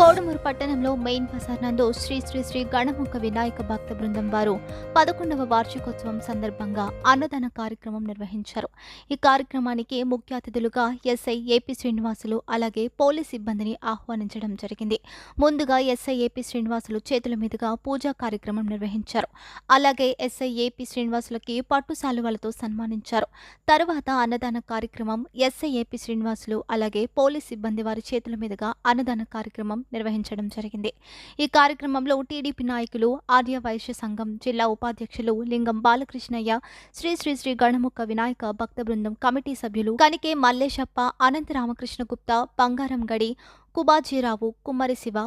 పట్టణంలో మెయిన్ బజార్ నందు శ్రీ శ్రీ శ్రీ గణముఖ వినాయక భక్త బృందం వారు పదకొండవ వార్షికోత్సవం సందర్భంగా అన్నదాన కార్యక్రమం నిర్వహించారు. ఈ కార్యక్రమానికి ముఖ్య అతిథులుగా ఎస్ఐ ఏపీ శ్రీనివాసులు అలాగే పోలీస్ సిబ్బందిని ఆహ్వానించడం జరిగింది. ముందుగా ఎస్ఐ ఏపీ శ్రీనివాసులు చేతుల మీదుగా పూజా కార్యక్రమం నిర్వహించారు. అలాగే ఎస్ఐ ఏపీ శ్రీనివాసులకి పట్టు శాలువాలతో సన్మానించారు. తర్వాత అన్నదాన కార్యక్రమం ఎస్ఐ ఏపీ శ్రీనివాసులు అలాగే పోలీస్ సిబ్బంది వారి చేతుల మీదుగా అన్నదాన కార్యక్రమం నిర్వహించడం జరిగింది. ఈ కార్యక్రమంలో టీడీపీ నాయకులు ఆర్య వైశ్య సంఘం జిల్లా ఉపాధ్యక్షులు లింగం బాలకృష్ణయ్య శ్రీ శ్రీ శ్రీ గణముఖ వినాయక భక్త బృందం కమిటీ సభ్యులు కనికే మల్లేశప్ప అనంత రామకృష్ణ గుప్తా బంగారం గడి కుబాజీరావు కుమ్మరి శివ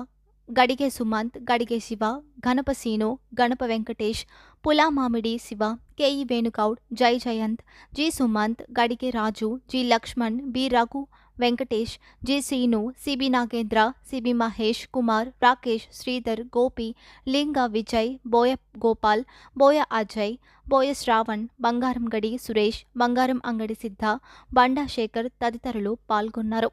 గడిగే సుమంత్ గడిగే శివ గణప సీను గణప వెంకటేష్ పులా మామిడి Shiva KE Venugoud Jai Jayanth G Sumanth Gadige Raju G Lakshman B Raghu Venkatesh G Srinu CB Nagendra CB Mahesh Kumar Rakesh Sridhar Gopi Linga Vijay Boya Gopal బోయ అజయ్ బోయ శ్రావణ్ బంగారం గడి సురేష్ బంగారం అంగడి సిద్ధ బండా శేఖర్ తదితరులు పాల్గొన్నారు.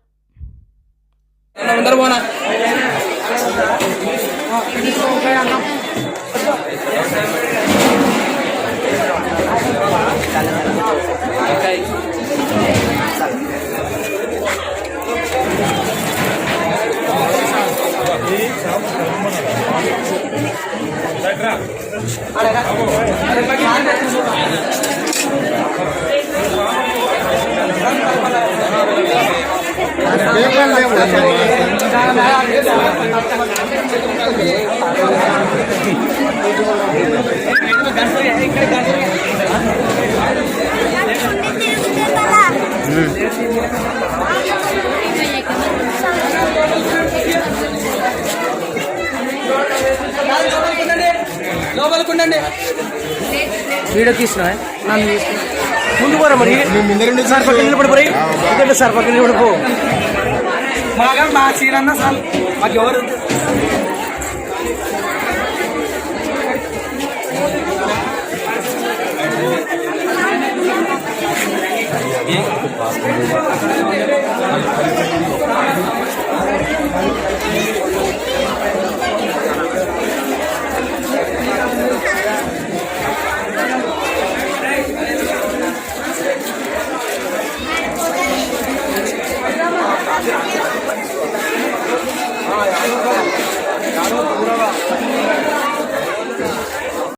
అందరు లోపలికి వీడియో తీసిన నన్ను తీసిన ముందు పోరా మరి. సార్ పక్కన నిలబడి పోయి ఎందుకంటే సార్ పక్కన నిలబడి పో. మాగా మా సీరన్న సార్. మాకు ఎవరు? Thank